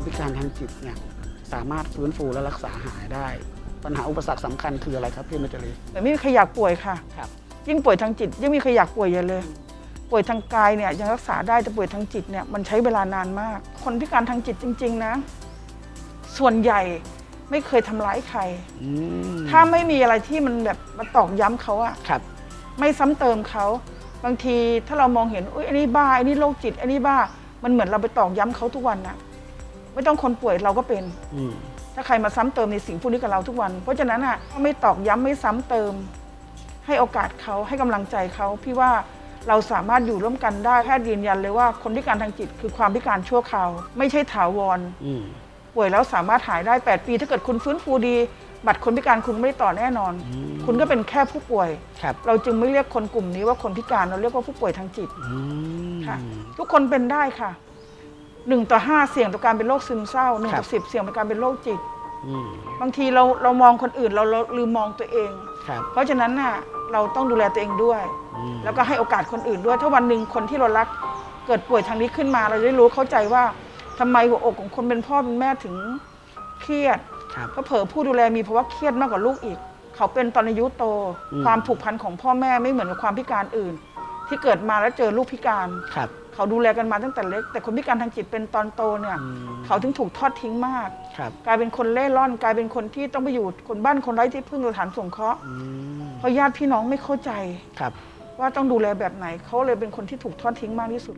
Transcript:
คนพิการทางจิตเนี่ยสามารถฟื้นฟูและรักษาหายได้ ปัญหาอุปสรรคสำคัญคืออะไรครับพี่เมจรีแต่ไม่มีใครอยากป่วยค่ะ ครับ ยิ่งป่วยทางจิต ยิ่งไมมีใครอยากป่วยอย่าเลย ป่วยทางกายเนี่ยยังรักษาได้แต่ป่วยทางจิตเนี่ยมันใช้เวลานานมาก คนพิการทางจิตจริง ๆ นะ ส่วนใหญ่ไม่เคยทำร้ายใคร อืมถ้าไม่มีอะไรที่มันแบบมาตอกย้ำเขาอะครับ ไม่ซ้ำเติมเขา บางทีถ้าเรามองเห็นอุ้ยอันนี้บ้าอันนี้โรคจิตอันนี้บ้า มันเหมือนเราไปตอกย้ำเขาทุกวันนะ ไม่ต้องคนป่วยเราก็เป็นอืมถ้าใครมาซ้ำเติมในสิ่งพวกนี้กับเราทุกวัน เพราะฉะนั้นอะไม่ตอกย้ำไม่ซ้ำเติม ให้โอกาสเขาให้กำลังใจเขาพี่ว่าเราสามารถอยู่ร่วมกันได้แพทย์ยืนยันเลยว่าคนพิการทางจิตคือความพิการชั่วคราว ไม่ใช่ถาวรอืมป่วยแล้วสามารถหายได้ 8 ปี ถ้าเกิดคุณฟื้นฟูดี บัตรคนพิการคุณไม่ได้ต่อแน่นอนอืมคุณก็เป็นแค่ผู้ป่วยครับเราจึงไม่เรียกคนกลุ่มนี้ว่าคนพิการเราเรียกว่าผู้ป่วยทางจิตอืมค่ะ ทุกคนเป็นได้ค่ะ หนึ่งต่อห้าเสี่ยงต่อการเป็นโรคซึมเศร้าหนึ่งครัต่อบสิบเสี่ยงต่อการเป็นโรคจิต อืมบางทีเราเรามองคนอื่นเราเราลืมมองตัวเอง ครับเพราะฉะนั้นน่ะเราต้องดูแลตัวเองด้วย อืมแล้วก็ให้โอกาสคนอื่นด้วย ถ้าวันหนึ่งคนที่เรารักเกิดป่วยทางนี้ขึ้นมา เราจะได้รู้เข้าใจว่าทำไมหัวอกของคนเป็นพ่อเป็นแม่ถึงเครียด ครับเพราะเผลอผู้ดูแลมีภาวะเครียดมากกว่าลูกอีก เขาเป็นตอนอายุโต อืม ความผูกพันของพ่อแม่ไม่เหมือนกับความพิการอื่น ที่เกิดมาแล้วเจอลูกพิการ ครับ เขาดูแลกันมาตั้งแต่เล็ก แต่คนพิการทางจิตเป็นตอนโตเนี่ย อืม เขาถึงถูกทอดทิ้งมาก ครับกลายเป็นคนเล่ร่อน กลายเป็นคนที่ต้องไปอยู่คนบ้านคนไร้ที่พึ่งสถานสงเคราะห์อืมเพราะญาติพี่น้องไม่เข้าใจ ครับ ว่าต้องดูแลแบบไหนเขาเลยเป็นคนที่ถูกทอดทิ้งมากที่สุด